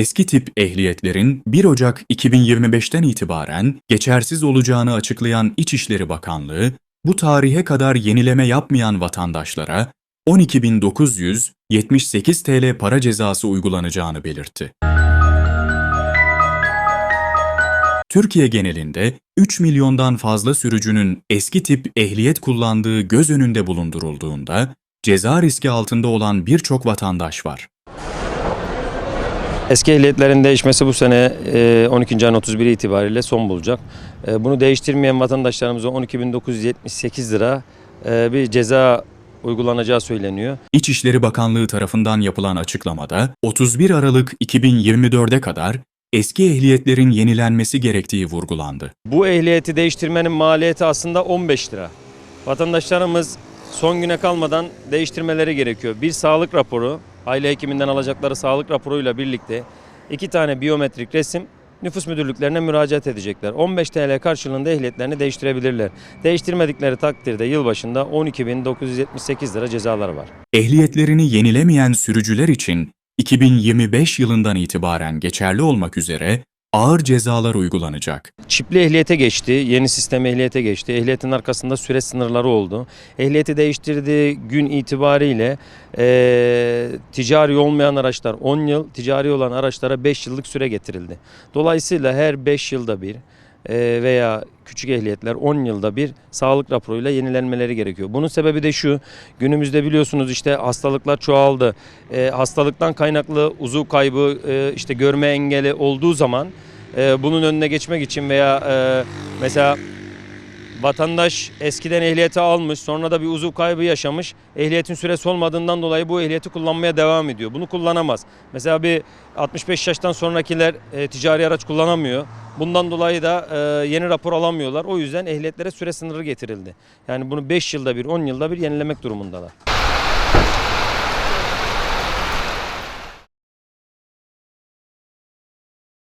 Eski tip ehliyetlerin 1 Ocak 2025'ten itibaren geçersiz olacağını açıklayan İçişleri Bakanlığı, bu tarihe kadar yenileme yapmayan vatandaşlara 12.978 TL para cezası uygulanacağını belirtti. Türkiye genelinde 3 milyondan fazla sürücünün eski tip ehliyet kullandığı göz önünde bulundurulduğunda ceza riski altında olan birçok vatandaş var. Eski ehliyetlerin değişmesi bu sene e, 12. ayın 31 itibariyle son bulacak. E, Bunu değiştirmeyen vatandaşlarımıza 12.978 lira e, bir ceza uygulanacağı söyleniyor. İçişleri Bakanlığı tarafından yapılan açıklamada 31 Aralık 2024'e kadar eski ehliyetlerin yenilenmesi gerektiği vurgulandı. Bu ehliyeti değiştirmenin maliyeti aslında 15 lira. Vatandaşlarımız son güne kalmadan değiştirmeleri gerekiyor. Bir sağlık raporu, aile hekiminden alacakları sağlık raporuyla birlikte iki tane biyometrik resim nüfus müdürlüklerine müracaat edecekler. 15 TL karşılığında ehliyetlerini değiştirebilirler. Değiştirmedikleri takdirde yılbaşında 12.978 lira cezaları var. Ehliyetlerini yenilemeyen sürücüler için 2025 yılından itibaren geçerli olmak üzere ağır cezalar uygulanacak. Çipli ehliyete geçti, yeni sistem ehliyete geçti. Ehliyetin arkasında süre sınırları oldu. Ehliyeti değiştirdiği gün itibariyle eee, ticari olmayan araçlar 10 yıl, ticari olan araçlara 5 yıllık süre getirildi. Dolayısıyla her 5 yılda bir veya küçük ehliyetler 10 yılda bir sağlık raporuyla yenilenmeleri gerekiyor. Bunun sebebi de şu, günümüzde biliyorsunuz işte hastalıklar çoğaldı. Eee, hastalıktan kaynaklı uzuv kaybı, eee, işte görme engeli olduğu zaman e, bunun önüne geçmek için veya e, mesela vatandaş eskiden ehliyeti almış sonra da bir uzuv kaybı yaşamış. Ehliyetin süresi olmadığından dolayı bu ehliyeti kullanmaya devam ediyor. Bunu kullanamaz. Mesela bir 65 yaştan sonrakiler e, ticari araç kullanamıyor. Bundan dolayı da e, yeni rapor alamıyorlar. O yüzden ehliyetlere süre sınırı getirildi. Yani bunu 5 yılda bir 10 yılda bir yenilemek durumundalar.